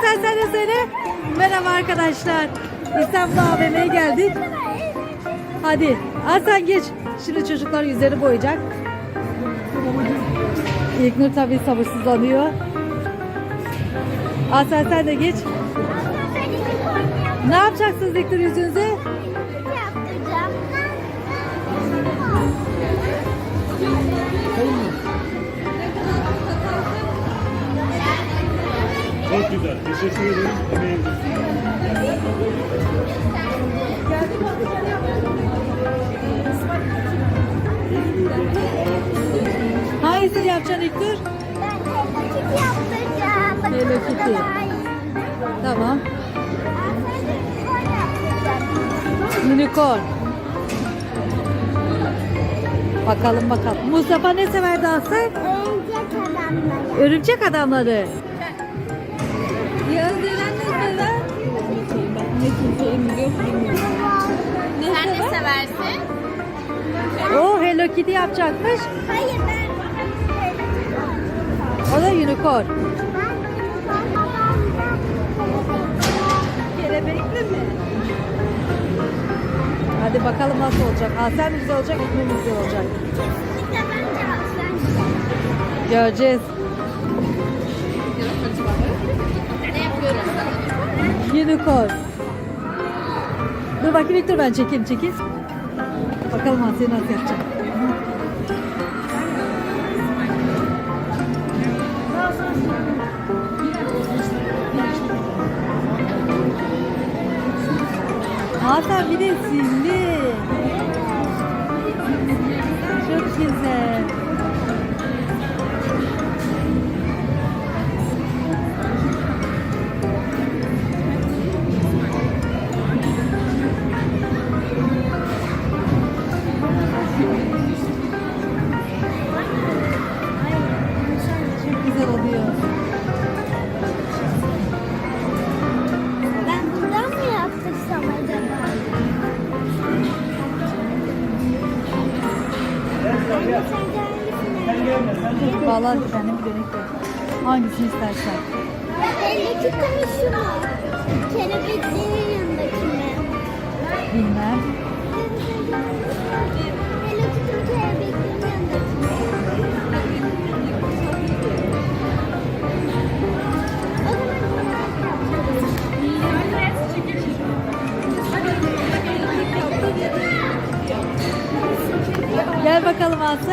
Hasan sen de söyle. Merhaba arkadaşlar. İstanbul AVM'ye geldik. Hadi Hasan geç. Şimdi çocuklar yüzleri boyayacak. İlknur tabii sabırsızlanıyor. Hasan sen de geç. Ne yapacaksınız İlknur yüzünüze? Teşekkür ederim. Emeğinize Hangisini yapacaksın İlknur? Hello Kitty. Tamam. Unicorn. Bakalım bakalım. Mustafa ne sever dansı? Örümcek adamları. Ya Özlem ne sever? Sen ne seversin? O Hello Kitty yapacakmış. Hayır ben. O da unicorn. Kelebekli mi? Hadi bakalım nasıl olacak. Hasan güzel olacak, mu güzel olacak? Göreceğiz. Unicorn. Dur bakayım İlknur ben çekeyim çekeyim. Bakalım Hasan nasıl yapacak. Hasan bir de simli. Güzel oluyor. Ben buradan mı yaptırsam acaba? Anne sence hangisini? Valla kendim bir dönek de. Hangisini istersen. Elindeki mi şu mu? Kelebeklerin yanındaki mi? Bilmem. Bakalım Aslı.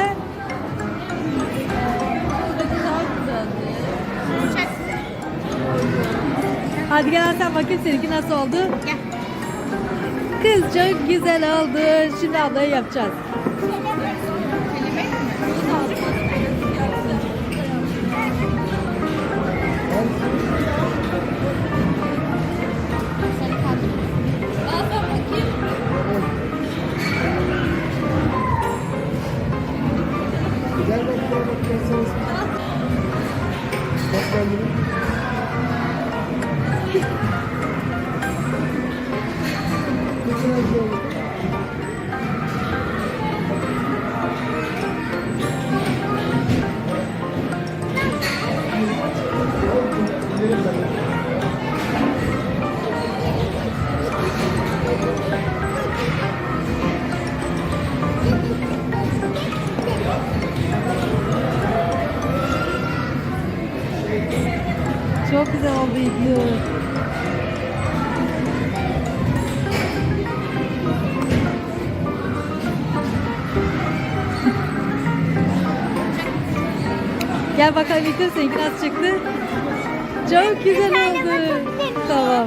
Hadi gel Hasan bakayım seninki nasıl oldu? Gel. Kız çok güzel oldu. Şimdi ablaya yapacağız. güzelim. Thank you. Çok güzel oldu İlknur. Gel bakalım İlknur seninki nasıl çıktı? Çok güzel oldu. Tamam.